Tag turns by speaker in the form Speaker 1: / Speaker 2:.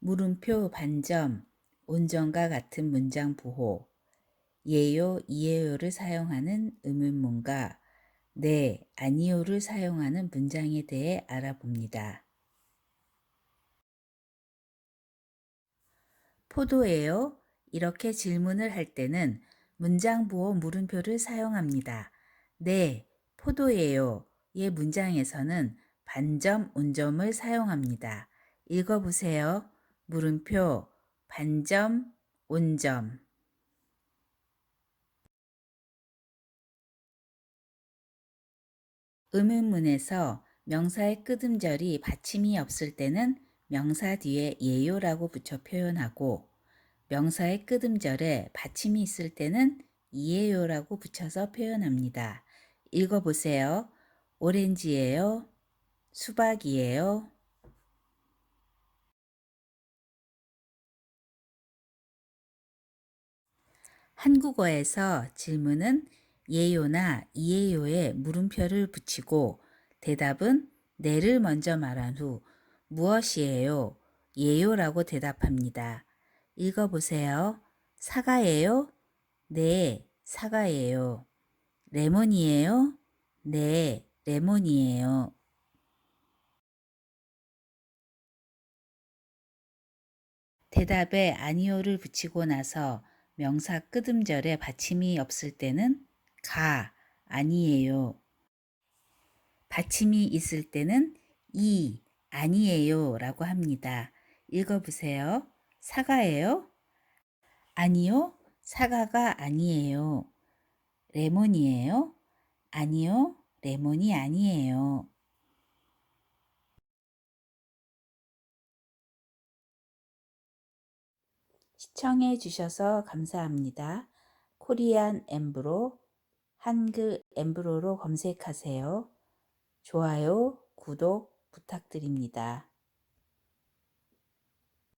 Speaker 1: 물음표 반점, 온전과 같은 문장 부호, 예요, 이에요를 사용하는 의문문과 네, 아니요를 사용하는 문장에 대해 알아봅니다. 포도예요? 이렇게 질문을 할 때는 문장 부호 물음표를 사용합니다. 네, 포도예요. 의 문장에서는 반점, 온점을 사용합니다. 읽어보세요. 물음표, 반점, 온점. 의문문에서 명사의 끄듬절이 받침이 없을 때는 명사 뒤에 예요라고 붙여 표현하고 명사의 끄듬절에 받침이 있을 때는 이에요라고 붙여서 표현합니다. 읽어보세요. 오렌지예요. 수박이에요. 한국어에서 질문은 예요나 이에요에 물음표를 붙이고 대답은 네를 먼저 말한 후 무엇이에요? 예요라고 대답합니다. 읽어보세요. 사과예요? 네, 사과예요. 레몬이에요? 네, 레몬이에요. 대답에 아니요를 붙이고 나서 명사 끄듬절에 받침이 없을 때는 가, 아니에요. 받침이 있을 때는 이, 아니에요 라고 합니다. 읽어보세요. 사과예요? 아니요, 사과가 아니에요. 레몬이에요? 아니요, 레몬이 아니에요. 시청해 주셔서 감사합니다. 코리안 엠브로, 한글 엠브로로 검색하세요. 좋아요, 구독 부탁드립니다.